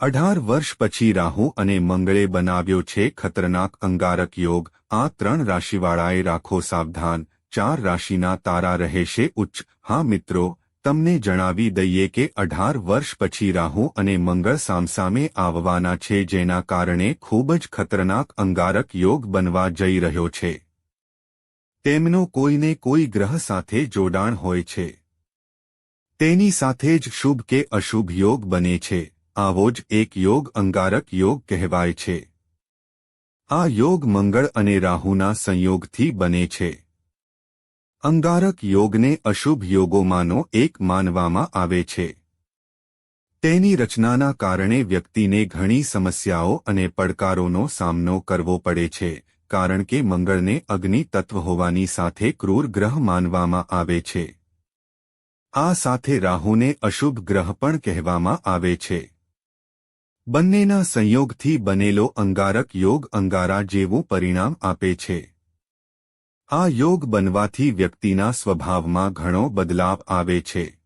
અઢાર વર્ષ પછી રાહુ અને મંગળે બનાવ્યો છે ખતરનાક અંગારક યોગ. આ ત્રણ રાશિવાળાએ રાખો સાવધાન. ચાર રાશિના તારા રહેશે ઉચ્ચ. હા મિત્રો, તમને જણાવી દઈએ કે અઢાર વર્ષ પછી રાહુ અને મંગળ સામસામે આવવાના છે જેના કારણે ખૂબ જ ખતરનાક અંગારક યોગ બનવા જઈ રહ્યો છે. તેમનો કોઈને કોઈ ગ્રહ સાથે જોડાણ હોય છે. તેની સાથે જ શુભ કે અશુભ યોગ બને છે. આવો જ એક યોગ અંગારક યોગ કહેવાય છે. આ યોગ મંગળ અને રાહુના સંયોગથી બને છે. અંગારક યોગને અશુભ યોગોમાંનો એક માનવામાં આવે છે. તેની રચનાના કારણે વ્યક્તિને ઘણી સમસ્યાઓ અને પડકારોનો સામનો કરવો પડે છે, કારણ કે મંગળને અગ્નિ તત્વ હોવાની સાથે ક્રૂર ગ્રહ માનવામાં આવે છે. આ સાથે રાહુને અશુભ ગ્રહ પણ કહેવામાં આવે છે. બંનેના સંયોગથી બનેલો અંગારક યોગ અંગારા જેવું પરિણામ આપે છે. આ યોગ બનવાથી વ્યક્તિના સ્વભાવમાં ઘણો બદલાવ આવે છે.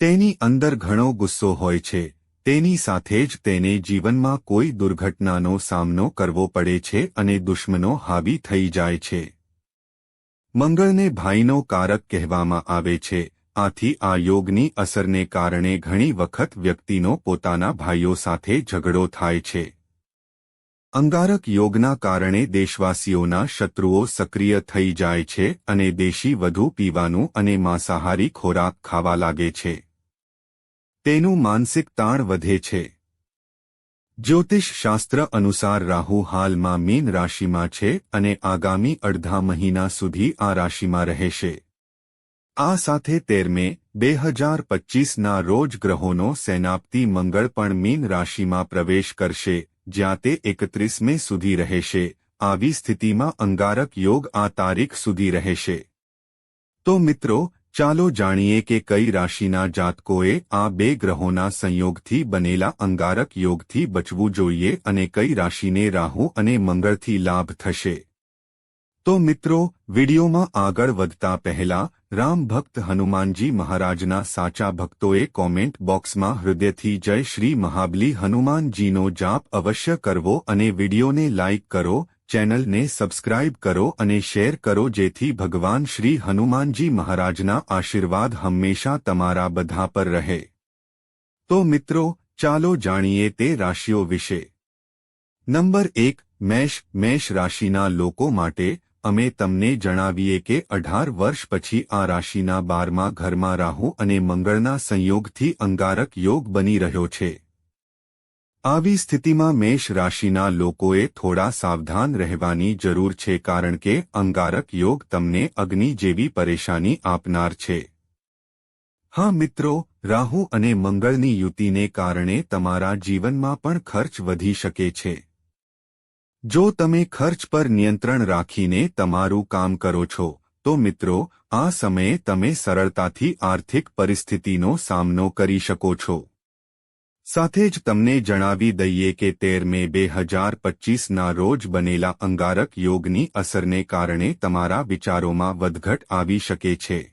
તેની અંદર ઘણો ગુસ્સો હોય છે. તેની સાથે જ તેને જીવનમાં કોઈ દુર્ઘટનાનો સામનો કરવો પડે છે અને દુશ્મનો હાવી થઈ જાય છે. મંગળને ભાઈનો કારક કહેવામાં આવે છે. આથી આ યોગની અસરને કારણે ઘણી વખત વ્યક્તિનો પોતાના ભાઈઓ સાથે ઝઘડો થાય છે. અંગારક યોગના કારણે દેશવાસીઓના શત્રુઓ સક્રિય થઈ જાય છે અને દેશી વધુ પીવાનું અને માંસાહારી ખોરાક ખાવા લાગે છે. તેનું માનસિક તાણ વધે છે. જ્યોતિષ શાસ્ત્ર અનુસાર રાહુ હાલમાં મીન રાશિમાં છે અને આગામી અડધા મહિના સુધી આ રાશિમાં રહેશે. આ સાથે તેરમે બે હજાર પચ્ચીસના રોજ ગ્રહોનો સેનાપતિ મંગળ પણ મીન રાશિમાં પ્રવેશ કરશે, જ્યાં તે એકત્રીસ મે સુધી રહેશે. આવી સ્થિતિમાં અંગારક યોગ આ તારીખ સુધી રહેશે. તો મિત્રો, ચાલો જાણીએ કે કઈ રાશિના જાતકોએ આ બે ગ્રહોના સંયોગથી બનેલા અંગારક યોગથી બચવું જોઈએ અને કઈ રાશિને રાહુ અને મંગળથી લાભ થશે. તો મિત્રો, વિડીયોમાં આગળ વધતા પહેલા રામ ભક્ત હનુમાનજી મહારાજના સાચા ભક્તોએ કોમેન્ટ બોક્સમાં હૃદયથી જય શ્રી મહાબલી હનુમાનજીનો જાપ અવશ્ય કરવો અને વિડીયોને લાઇક કરો, ચેનલને સબસ્ક્રાઇબ કરો અને શેર કરો જેથી ભગવાન શ્રી હનુમાનજી મહારાજના આશીર્વાદ હંમેશા તમારા બધા પર રહે. તો મિત્રો, ચાલો જાણીએ તે રાશિઓ વિશે. નંબર એક, મેષ મેષ રાશિના લોકો માટે અમે તમને જણાવીએ કે અઢાર વર્ષ પછી આ રાશિના બારમા ઘરમાં રાહુ અને મંગળના સંયોગથી અંગારક યોગ બની રહ્યો છે. આવી સ્થિતિમાં મેષ રાશિના લોકોએ થોડા સાવધાન રહેવાની જરૂર છે કારણ કે અંગારક યોગ તમને અગ્નિ જેવી પરેશાની આપનાર છે. હા મિત્રો, રાહુ અને મંગળની યુતિને કારણે તમારા જીવનમાં પણ ખર્ચ વધી શકે છે. જો તમે ખર્ચ પર નિયંત્રણ રાખીને તમારું કામ કરો છો, તો મિત્રો, આ સમયે તમે સરળતાથી આર્થિક પરિસ્થિતિનો સામનો કરી શકો છો. સાથે જ તમને જણાવી દઈએ કે તેર મે બે હજાર પચ્ચીસના રોજ બનેલા અંગારક યોગની અસરને કારણે તમારા વિચારોમાં વધઘટ આવી શકે છે.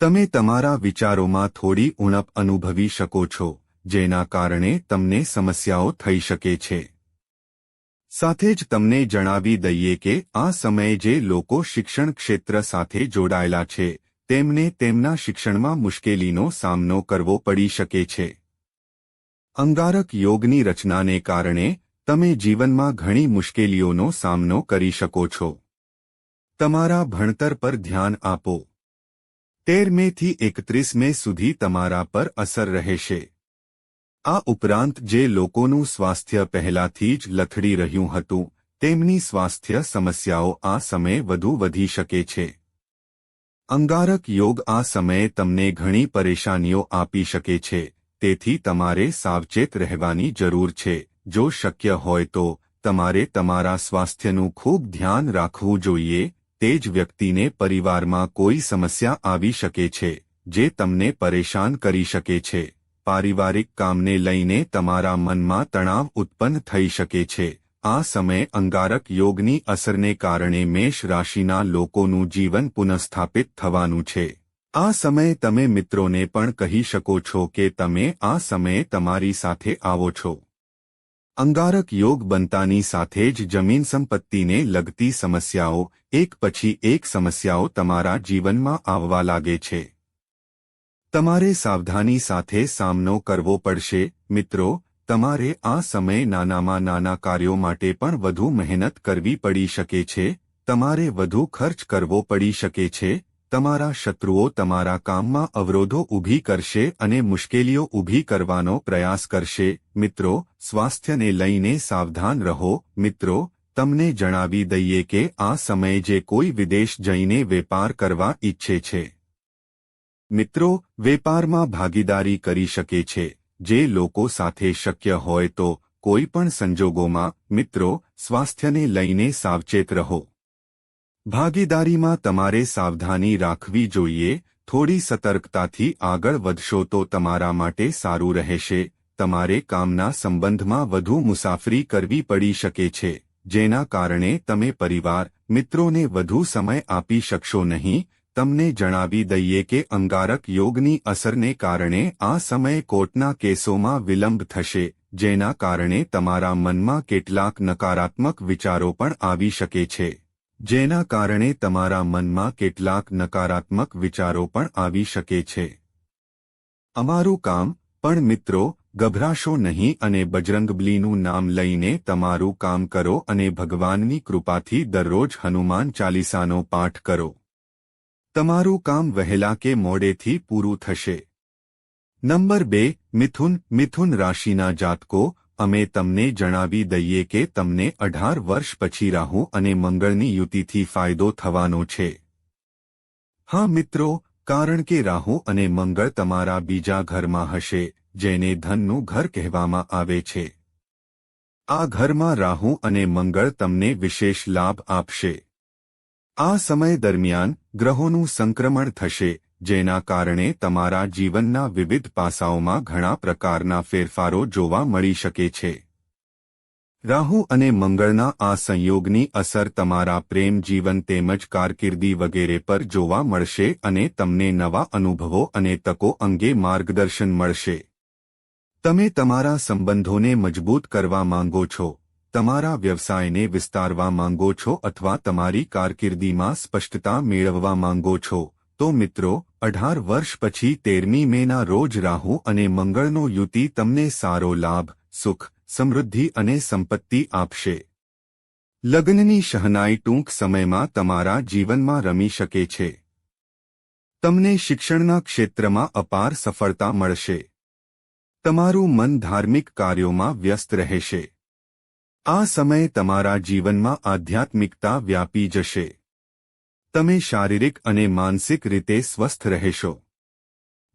તમે તમારા વિચારોમાં થોડી ઉણપ અનુભવી શકો છો, જેના કારણે તમને સમસ્યાઓ થઈ શકે છે. સાથે જ તમને જણાવી દઈએ કે આ સમયે જે લોકો શિક્ષણ ક્ષેત્ર સાથે જોડાયેલા છે, તેમને તેમના શિક્ષણમાં મુશ્કેલીનો સામનો કરવો પડી શકે છે. અંગારક યોગની રચનાને કારણે તમે જીવનમાં ઘણી મુશ્કેલીઓનો સામનો કરી શકો છો. તમારા ભણતર પર ધ્યાન આપો. તેર મેથી એકત્રીસ મે સુધી તમારા પર અસર રહેશે. આ ઉપરાંત જે લોકોનું સ્વાસ્થ્ય પહેલાથી જ લથડી રહ્યું હતું, તેમની સ્વાસ્થ્ય સમસ્યાઓ આ સમયે વધુ વધી શકે છે. અંગારક યોગ આ સમયે તમને ઘણી પરેશાનીઓ આપી શકે છે, તેથી તમારે સાવચેત રહેવાની જરૂર છે. જો શક્ય હોય તો, તમારે તમારા સ્વાસ્થ્યનું ખૂબ ધ્યાન રાખવું જોઈએ, તે જ વ્યક્તિને પરિવારમાં કોઈ સમસ્યા આવી શકે છે, જે તમને પરેશાન કરી શકે છે. પારિવારિક કામને લઈને તમારા મનમાં તણાવ ઉત્પન્ન થઈ શકે છે. આ સમયે અંગારક યોગની અસરને કારણે મેષ રાશિના લોકોનું જીવન પુનઃસ્થાપિત થવાનું છે. આ સમયે તમે મિત્રોને પણ કહી શકો છો કે તમે આ સમયે તમારી સાથે આવો છો. અંગારક યોગ બનતાની સાથે જ જમીન સંપત્તિને લગતી સમસ્યાઓ, એક પછી એક સમસ્યાઓ તમારા જીવનમાં આવવા લાગે છે. તમારે સાવધાની સાથે સામનો કરવો પડશે, મિત્રો. તમારે આ સમયે નાનામાં નાના કાર્યો માટે પણ વધુ મહેનત કરવી પડી શકે છે. તમારે વધુ ખર્ચ કરવો પડી શકે છે. તમારા શત્રુઓ તમારા કામમાં અવરોધો ઊભી કરશે અને મુશ્કેલીઓ ઊભી કરવાનો પ્રયાસ કરશે. મિત્રો, સ્વાસ્થ્યને લઈને સાવધાન રહો. મિત્રો, તમને જણાવી દઈએ કે આ સમયે જે કોઈ વિદેશ જઈને વેપાર કરવા ઈચ્છે છે. મિત્રો, વેપારમાં ભાગીદારી કરી શકે છે. જે લોકો સાથે શક્ય હોય તો કોઈ પણ સંજોગોમાં, મિત્રો, સ્વાસ્થ્યને લઈને સાવચેત રહો. ભાગીદારીમાં તમારે સાવધાની રાખવી જોઈએ. થોડી સતર્કતાથી આગળ વધશો તો તમારા માટે સારું રહેશે. તમારે કામના સંબંધમાં વધુ મુસાફરી કરવી પડી શકે છે. જેના કારણે તમે પરિવાર, મિત્રોને વધુ સમય આપી શકશો નહીં. તમને જણાવી દઈએ કે અંગારક યોગની અસરને કારણે આ સમયે કોર્ટના કેસોમાં વિલંબ થશે, જેના કારણે તમારા મનમાં કેટલાક નકારાત્મક વિચારો પણ આવી શકે છે. જેના કારણે તમારા મનમાં કેટલાક નકારાત્મક વિચારો પણ આવી શકે છે. અમારું કામ, પણ મિત્રો, ગભરાશો નહીં અને બજરંગબલીનું નામ લઈને તમારું કામ કરો અને ભગવાનની કૃપાથી દરરોજ હનુમાન ચાલીસાનો પાઠ કરો. તમારું કામ વહેલા કે મોડેથી પૂરું થશે. નંબર બે, મિથુન મિથુન રાશિના જાતકો, અમે તમને જણાવી દઈએ કે તમને અઢાર વર્ષ પછી રાહુ અને મંગળની યુતિથી ફાયદો થવાનો છે. હા મિત્રો, કારણ કે રાહુ અને મંગળ તમારા બીજા ઘરમાં હશે, જેને ધનનું ઘર કહેવામાં આવે છે. આ ઘરમાં રાહુ અને મંગળ તમને વિશેષ લાભ આપશે. આ સમય દરમિયાન ગ્રહોનું સંક્રમણ થશે, જેના કારણે તમારા જીવનના વિવિધ પાસાઓમાં ઘણા પ્રકારના ફેરફારો જોવા મળી શકે છે. રાહુ અને મંગળના આ સંયોગની અસર તમારા પ્રેમ, જીવન તેમજ કારકિર્દી વગેરે પર જોવા મળશે અને તમને નવા અનુભવો અને તકો અંગે માર્ગદર્શન મળશે. તમે તમારા સંબંધોને મજબૂત કરવા માંગો છો. તમારા વ્યવસાયને વિસ્તારવા માંગો છો અથવા તમારી કારકિર્દીમાં સ્પષ્ટતા મેળવવા માંગો છો, તો મિત્રો, અઢાર વર્ષ પછી તેરમી મેના રોજ રાહુ અને મંગળનો યુતિ તમને સારો લાભ, સુખ, સમૃદ્ધિ અને સંપત્તિ આપશે. લગ્નની શહનાઈ ટૂંક સમયમાં તમારા જીવનમાં રમી શકે છે. તમને શિક્ષણના ક્ષેત્રમાં અપાર સફળતા મળશે. તમારું મન ધાર્મિક કાર્યોમાં વ્યસ્ત રહેશે. આ સમયે તમારા જીવનમાં આધ્યાત્મિકતા વ્યાપી જશે. તમે શારીરિક અને માનસિક રીતે સ્વસ્થ રહેશો.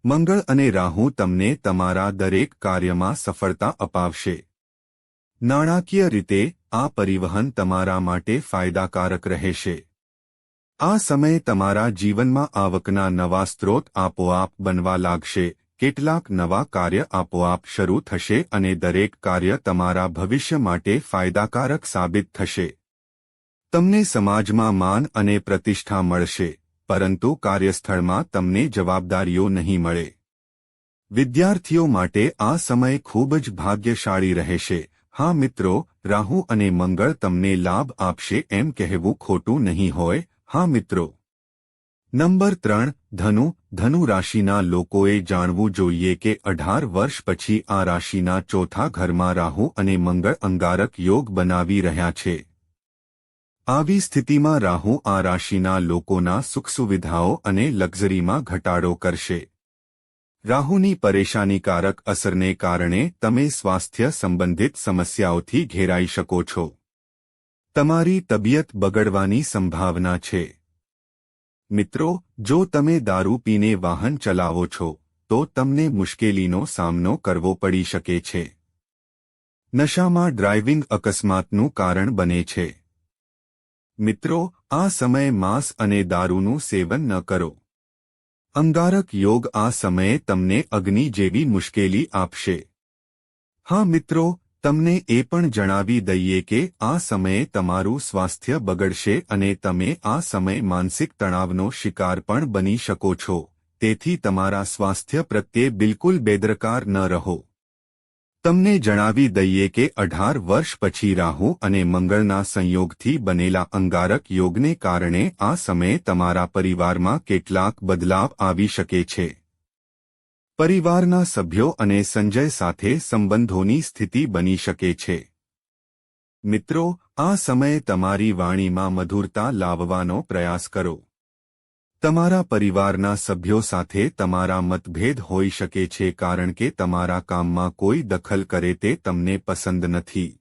મંગળ અને રાહુ તમને તમારા દરેક કાર્યમાં સફળતા અપાવશે. નાણાકીય રીતે, આ પરિવહન તમારા માટે ફાયદાકારક રહેશે. આ સમયે તમારા જીવનમાં આવકના નવા સ્ત્રોત આપોઆપ બનવા લાગશે. કેટલાક નવા કાર્ય આપોઆપ શરૂ થશે અને દરેક કાર્ય તમારા ભવિષ્ય માટે ફાયદાકારક સાબિત થશે. તમને સમાજમાં માન અને પ્રતિષ્ઠા મળશે, પરંતુ કાર્યસ્થળમાં તમને જવાબદારીઓ નહીં મળે. વિદ્યાર્થીઓ માટે આ સમય ખૂબ જ ભાગ્યશાળી રહેશે. હા મિત્રો, રાહુ અને મંગળ તમને લાભ આપશે એમ કહેવું ખોટું નહીં હોય, હા મિત્રો. નંબર ત્રણ ધનુ ધનુ રાશિના લોકોએ જાણવું જોઈએ કે અઢાર વર્ષ પછી આ રાશિના ચોથા ઘરમાં રાહુ અને મંગળ અંગારક યોગ બનાવી રહ્યા છે. આવી સ્થિતિમાં રાહુ આ રાશિના લોકોના સુખ સુવિધાઓ અને લક્ઝરીમાં ઘટાડો કરશે. રાહુની પરેશાનીકારક અસરને કારણે તમે સ્વાસ્થ્ય સંબંધિત સમસ્યાઓથી ઘેરાઈ શકો છો. તમારી તબિયત બગડવાની સંભાવના છે. મિત્રો, જો તમે દારૂ પીને વાહન ચલાવો છો, તો તમને મુશ્કેલીનો સામનો કરવો પડી શકે છે. નશામાં ડ્રાઇવિંગ અકસ્માતનું કારણ બને છે. મિત્રો, આ સમયે માંસ અને દારૂનું સેવન ન કરો. અંગારક યોગ આ સમયે તમને અગ્નિ જેવી મુશ્કેલી આપશે. હા મિત્રો તમને એ પણ જણાવી દઈએ કે આ સમયે તમારું સ્વાસ્થ્ય બગડશે અને તમે આ સમય માનસિક તણાવનો શિકાર પણ બની શકો છો. તેથી તમારા સ્વાસ્થ્ય પ્રત્યે બિલકુલ બેદરકાર ન રહો. તમને જણાવી દઈએ કે અઢાર વર્ષ પછી રાહુ અને મંગળના સંયોગથી બનેલા અંગારક યોગને કારણે આ સમયે તમારા પરિવારમાં કેટલાક બદલાવ આવી શકે છે. પરિવારના સભ્યો અને સંજય સાથે સંબંધોની સ્થિતિ બની શકે છે. મિત્રો, આ સમયે તમારી વાણીમાં મધુરતા લાવવાનો પ્રયાસ કરો. તમારા પરિવારના સભ્યો સાથે તમારા મતભેદ હોઈ શકે છે કારણ કે તમારા કામમાં કોઈ દખલ કરે તે તમને પસંદ નથી.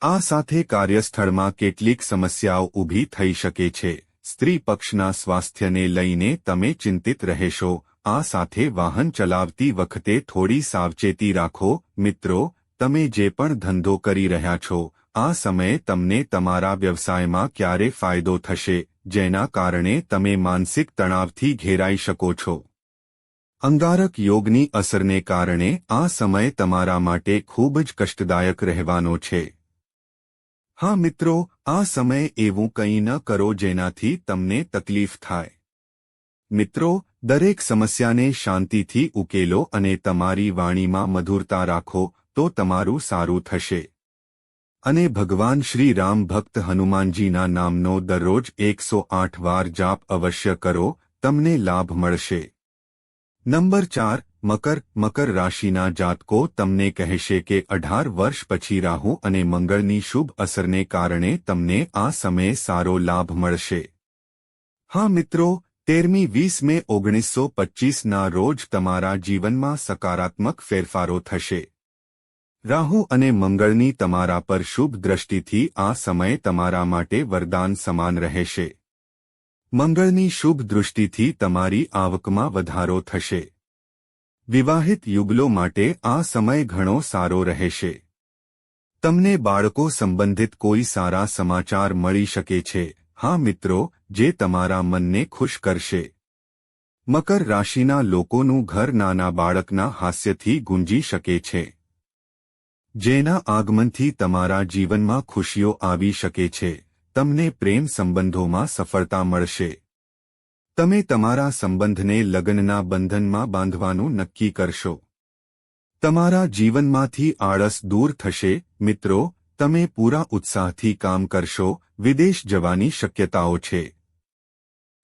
આ સાથે કાર્યસ્થળમાં કેટલીક સમસ્યાઓ ઊભી થઈ શકે છે. સ્ત્રી પક્ષના સ્વાસ્થ્યને લઈને તમે ચિંતિત રહેશો આ સાથે વાહન ચલાવતી વખતે થોડી સાવચેતી રાખો. મિત્રો, તમે જે પણ ધંધો કરી રહ્યા છો, આ સમયે તમને તમારા વ્યવસાયમાં ક્યારે ફાયદો થશે, જેના કારણે તમે માનસિક તણાવથી ઘેરાઈ શકો છો. અંગારક યોગની અસરને કારણે આ સમય તમારા માટે ખૂબ જ કષ્ટદાયક રહેવાનો છે. હા મિત્રો, આ સમય એવું કંઈ ન કરો જેનાથી તમને તકલીફ થાય. મિત્રો દરેક સમસ્યાને શાંતિથી ઉકેલો અને તમારી વાણીમાં મધુરતા રાખો, તો તમારું સારું થશે. અને ભગવાન શ્રી રામ ભક્ત હનુમાનજીના નામનો દરરોજ એકસો આઠ વાર જાપ અવશ્ય કરો, તમને લાભ મળશે. નંબર ચાર, મકર મકર રાશિના જાતકો તમને કહેશે કે અઢાર વર્ષ પછી રાહુ અને મંગળની શુભ અસરને કારણે તમને આ સમયે સારો લાભ મળશે. હા મિત્રો તેરમી વીસ મે ઓગણીસો પચ્ચીસના રોજ તમારા જીવનમાં સકારાત્મક ફેરફારો થશે. રાહુ અને મંગળની તમારા પર શુભ દ્રષ્ટિથી આ સમય તમારા માટે વરદાન સમાન રહેશે. મંગળની શુભ દૃષ્ટિથી તમારી આવકમાં વધારો થશે. વિવાહિત યુગલો માટે આ સમય ઘણો સારો રહેશે. તમને બાળકો સંબંધિત કોઈ સારા સમાચાર મળી શકે છે. હા મિત્રો, જે તમારા મનને ખુશ કરશે. મકર રાશિના લોકોનું ઘર નાના બાળકના હાસ્યથી ગુંજી શકે છે. જેના આગમનથી તમારા જીવનમાં ખુશીઓ આવી શકે છે. તમને પ્રેમ સંબંધોમાં સફળતા મળશે. તમે તમારા સંબંધને લગ્નના બંધનમાં બાંધવાનું નક્કી કરશો. તમારા જીવનમાંથી આળસ દૂર થશે, મિત્રો તમે પૂરા ઉત્સાહથી કામ કરશો, વિદેશ જવાની શક્યતાઓ છે.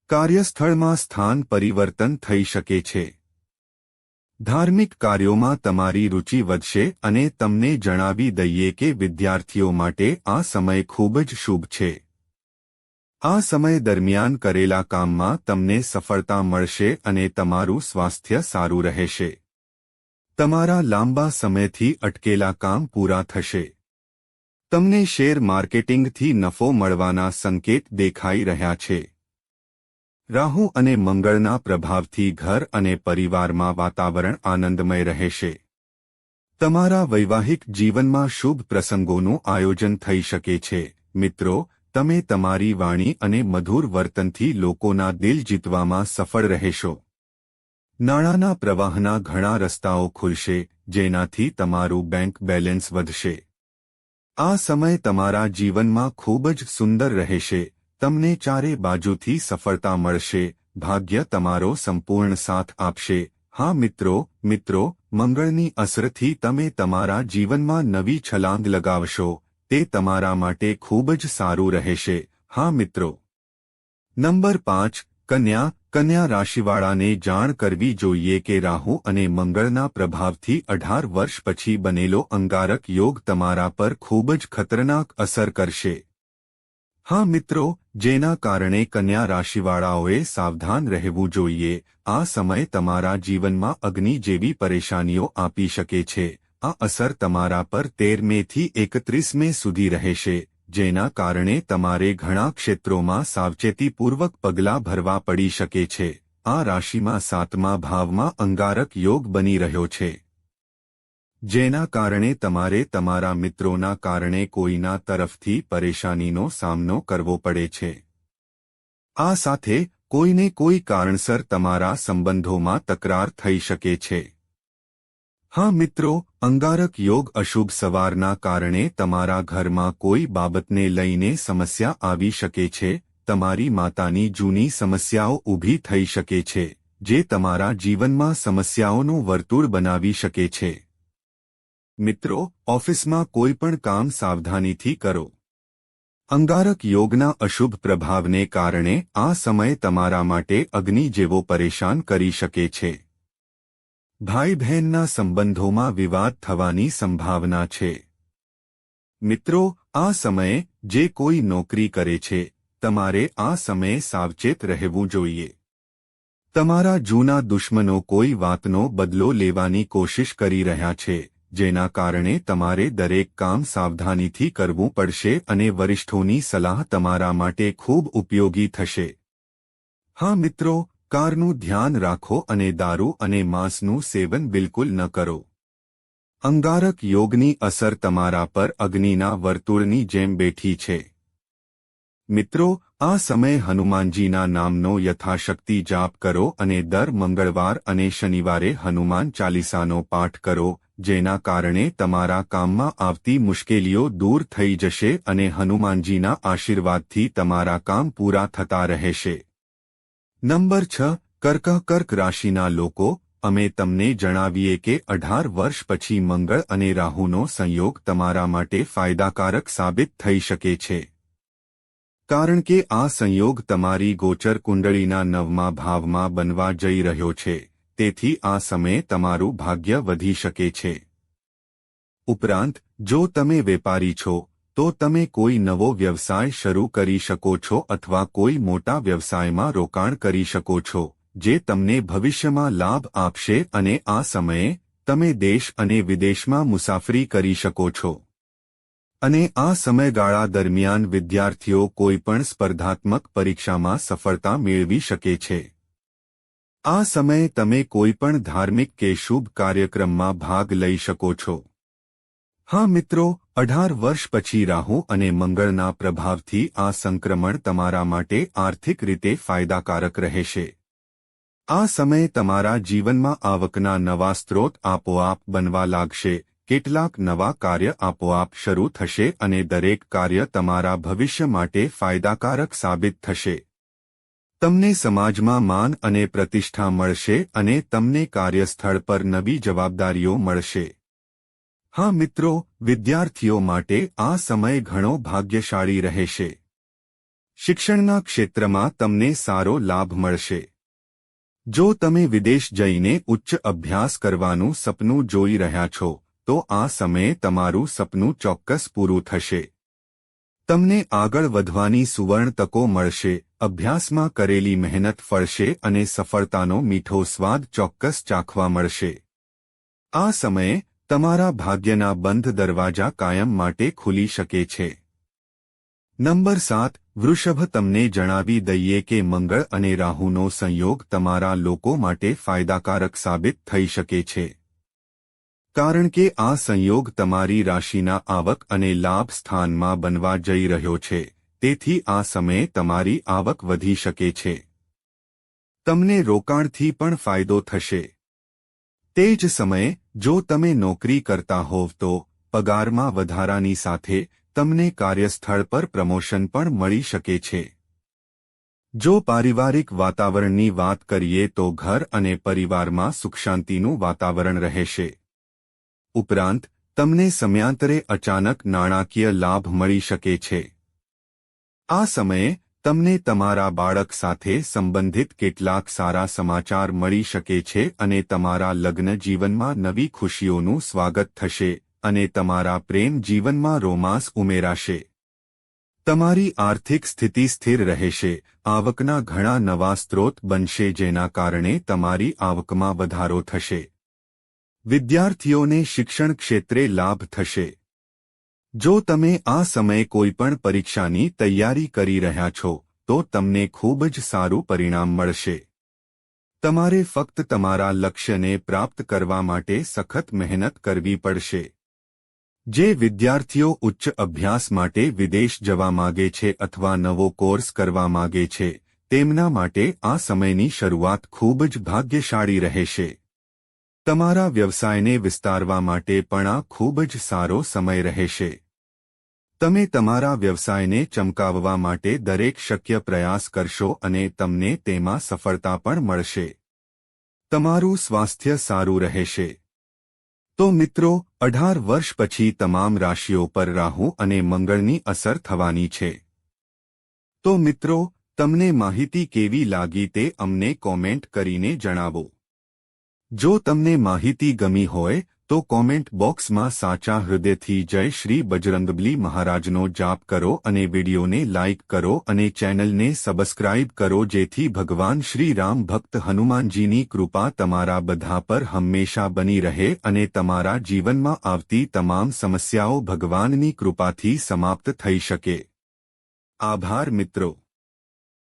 કાર્યસ્થળમાં સ્થાન પરિવર્તન થઈ શકે છે. ધાર્મિક કાર્યોમાં તમારી રુચિ વધશે અને તમને જણાવી દઈએ કે વિદ્યાર્થીઓ માટે આ સમય ખૂબ જ શુભ છે. આ સમય દરમિયાન કરેલા કામમાં તમને સફળતા મળશે અને તમારું સ્વાસ્થ્ય સારું રહેશે. તમારા લાંબા સમયથી અટકેલા કામ પૂરા થશે. તમને શેર માર્કેટિંગથી નફો મળવાના સંકેત દેખાઈ રહ્યા છે. રાહુ અને મંગળના પ્રભાવથી ઘર અને પરિવારમાં વાતાવરણ આનંદમય રહેશે. તમારા વૈવાહિક જીવનમાં શુભ પ્રસંગોનું આયોજન થઈ શકે છે. મિત્રો, તમે તમારી વાણી અને મધુર વર્તનથી લોકોના દિલ જીતવામાં સફળ રહેશો. નાણાંના પ્રવાહના ઘણા રસ્તાઓ ખુલશે, જેનાથી તમારું બેંક બેલેન્સ વધશે. આ સમય તમારા જીવનમાં ખૂબ જ સુંદર રહેશે. તમને ચારે બાજુથી સફળતા મળશે. ભાગ્ય તમારો સંપૂર્ણ સાથ આપશે. હા મિત્રો મિત્રો, મંગળની અસરથી તમે તમારા જીવનમાં નવી છલાંગ લગાવશો. તે તમારા માટે ખૂબ જ સારું રહેશે. હા મિત્રો. નંબર પાંચ, કન્યા કન્યા રાશિવાળાને જાણ કરવી જોઈએ કે રાહુ અને મંગળના પ્રભાવથી અઢાર વર્ષ પછી બનેલો અંગારક યોગ તમારા પર ખૂબ જ ખતરનાક અસર કરશે. હા મિત્રો, જેના કારણે કન્યા રાશિવાળાઓએ સાવધાન રહેવું જોઈએ. આ સમય તમારા જીવનમાં અગ્નિ જેવી પરેશાનીઓ આપી શકે છે. આ અસર તમારા પર તેર મેથી એકત્રીસ મે સુધી રહેશે. જેના કારણે તમારે ઘણા ક્ષેત્રોમાં સાવચેતીપૂર્વક પગલાં ભરવા પડી શકે છે. આ રાશિમાં સાતમા ભાવમાં અંગારક યોગ બની રહ્યો છે. જેના કારણે તમારે તમારા મિત્રોના કારણે કોઈના તરફથી પરેશાનીનો સામનો કરવો પડે છે. આ સાથે કોઈને કોઈ કારણસર તમારા સંબંધોમાં તકરાર થઈ શકે છે. હા મિત્રો, અંગારક યોગ અશુભ સવારના કારણે તમારા ઘરમાં કોઈ બાબતને લઈને સમસ્યા આવી શકે છે, તમારી માતાની જૂની સમસ્યાઓ ઊભી થઈ શકે છે, જે તમારા જીવનમાં સમસ્યાઓનું વર્તુળ બનાવી શકે છે. મિત્રો, ઓફિસમાં કોઈ પણ કામ સાવધાનીથી કરો. અંગારક યોગના અશુભ પ્રભાવને કારણે આ સમય તમારા માટે અગ્નિ જેવો પરેશાન કરી શકે છે. ભાઈ બહેનના સંબંધોમાં વિવાદ થવાની સંભાવના છે. મિત્રો, આ સમયે જે કોઈ નોકરી કરે છે, તમારે આ સમયે સાવચેત રહેવું જોઈએ. તમારા જૂના દુશ્મનો કોઈ વાતનો બદલો લેવાની કોશિશ કરી રહ્યા છે, જેના કારણે તમારે દરેક કામ સાવધાનીથી કરવું પડશે અને વરિષ્ઠોની સલાહ તમારા માટે ખૂબ ઉપયોગી થશે. હા મિત્રો કારનું ધ્યાન રાખો અને દારૂ અને માંસનું સેવન બિલકુલ ન કરો. અંગારક યોગની અસર તમારા પર અગ્નિના વર્તુળની જેમ બેઠી છે. મિત્રો, આ સમયે હનુમાનજીના નામનો યથાશક્તિ જાપ કરો અને દર મંગળવાર અને શનિવારે હનુમાન ચાલીસાનો પાઠ કરો, જેના કારણે તમારા કામમાં આવતી મુશ્કેલીઓ દૂર થઈ જશે અને હનુમાનજીના આશીર્વાદથી તમારા કામ પૂરા થતા રહેશે. નંબર છ, કર્ક કર્ક રાશિના લોકો, અમે તમને જણાવીએ કે અઢાર વર્ષ પછી મંગળ અને રાહુનો સંયોગ તમારા માટે ફાયદાકારક સાબિત થઈ શકે છે. કારણ કે આ સંયોગ તમારી ગોચર કુંડળીના નવમા ભાવમાં બનવા જઈ રહ્યો છે, તેથી આ સમયે તમારું ભાગ્ય વધી શકે છે. ઉપરાંત, જો તમે વેપારી છો તો તમે કોઈ નવો વ્યવસાય શરૂ કરી શકો છો અથવા કોઈ મોટા વ્યવસાયમાં રોકાણ કરી શકો છો, જે તમને ભવિષ્યમાં લાભ આપશે અને આ સમયે તમે દેશ અને વિદેશમાં મુસાફરી કરી શકો છો. અને આ સમયગાળા દરમિયાન વિદ્યાર્થીઓ કોઈપણ સ્પર્ધાત્મક પરીક્ષામાં સફળતા મેળવી શકે છે. આ સમયે તમે કોઈપણ ધાર્મિક કે શુભ કાર્યક્રમમાં ભાગ લઈ શકો છો. હા મિત્રો, અઢાર વર્ષ પછી રાહુ અને મંગળના પ્રભાવથી આ સંક્રમણ તમારા માટે આર્થિક રીતે ફાયદાકારક રહેશે. આ સમયે તમારા જીવનમાં આવકના નવા સ્ત્રોત આપોઆપ બનવા લાગશે, કેટલાક નવા કાર્ય આપોઆપ શરૂ થશે અને દરેક કાર્ય તમારા ભવિષ્ય માટે ફાયદાકારક સાબિત થશે. તમને સમાજમાં માન અને પ્રતિષ્ઠા મળશે અને તમને કાર્યસ્થળ પર નવી જવાબદારીઓ મળશે. હા મિત્રો, વિદ્યાર્થીઓ માટે આ સમય ઘણો ભાગ્યશાળી રહેશે. શિક્ષણના ક્ષેત્રમાં તમને સારો લાભ મળશે. જો તમે વિદેશ જઈને ઉચ્ચ અભ્યાસ કરવાનું સપનું જોઈ રહ્યા છો, તો આ સમયે તમારું સપનું ચોક્કસ પૂરું થશે. તમને આગળ વધવાની સુવર્ણ તકો મળશે, અભ્યાસમાં કરેલી મહેનત ફળશે અને સફળતાનો મીઠો સ્વાદ ચોક્કસ ચાખવા મળશે. આ સમયે તમારા ભાગ્યના બંધ દરવાજા કાયમ માટે ખુલી શકે છે. નંબર સાત, વૃષભ તમને જણાવી દઈએ કે મંગળ અને રાહુનો સંયોગ તમારા લોકો માટે ફાયદાકારક સાબિત થઈ શકે છે. કારણ કે આ સંયોગ તમારી રાશિના આવક અને લાભ સ્થાનમાં બનવા જઈ રહ્યો છે, તેથી આ સમયે તમારી આવક વધી શકે છે. તમને રોકાણથી પણ ફાયદો થશે. તે જ સમયે, જો તમે નોકરી કરતા હોવ તો, પગારમાં વધારાની સાથે, તમને કાર્યસ્થળ પર પ્રમોશન પણ મળી શકે છે. જો પારિવારિક વાતાવરણની વાત કરીએ તો ઘર અને પરિવારમાં સુખશાંતિનું વાતાવરણ રહેશે. ઉપરાંત, તમને સમયાંતરે અચાનક નાણાકીય લાભ મળી શકે છે. આ સમયે તમને તમારા બાળક સાથે સંબંધિત કેટલાક સારા સમાચાર મળી શકે છે અને તમારા લગ્ન જીવનમાં નવી ખુશીઓનું સ્વાગત થશે અને તમારા પ્રેમ જીવનમાં રોમાંસ ઉમેરાશે. તમારી આર્થિક સ્થિતિ સ્થિર રહેશે, આવકના ઘણા નવા સ્ત્રોત બનશે જેના કારણે તમારી આવકમાં વધારો થશે. વિદ્યાર્થીઓને શિક્ષણ ક્ષેત્રે લાભ થશે. જો તમે આ સમયે કોઈપણ પરીક્ષાની તૈયારી કરી રહ્યા છો, તો તમને ખૂબ જ સારું પરિણામ મળશે. તમારે ફક્ત તમારા લક્ષ્યને પ્રાપ્ત કરવા માટે સખત મહેનત કરવી પડશે. જે વિદ્યાર્થીઓ ઉચ્ચ અભ્યાસ માટે વિદેશ જવા માગે છે અથવા નવો કોર્સ કરવા માગે છે, તેમના માટે આ સમયની શરૂઆત ખૂબ જ ભાગ્યશાળી રહેશે. તમારા વ્યવસાયને વિસ્તારવા માટે પણ આ ખૂબ જ સારો સમય રહેશે. તમે તમારા વ્યવસાયને ચમકાવવા માટે દરેક શક્ય પ્રયાસ કરશો અને તમને તેમાં સફળતા પણ મળશે. તમારું સ્વાસ્થ્ય સારું રહેશે. તો મિત્રો, અઢાર વર્ષ પછી તમામ રાશિઓ પર રાહુ અને મંગળની અસર થવાની છે. તો મિત્રો, તમને માહિતી કેવી લાગી તે અમને કોમેન્ટ કરીને જણાવો. જો તમને માહિતી ગમી હોય તો કોમેન્ટ બોક્સમાં સાચા હૃદયથી જય શ્રી બજરંગબલી મહારાજનો જાપ કરો અને વિડીયોને લાઇક કરો અને ચેનલને સબસ્ક્રાઇબ કરો જેથી ભગવાન શ્રી રામ ભક્ત હનુમાનજીની કૃપા તમારા બધા પર હંમેશા બની રહે અને તમારા જીવનમાં આવતી તમામ સમસ્યાઓ ભગવાનની કૃપાથી સમાપ્ત થઈ શકે. આભાર મિત્રો.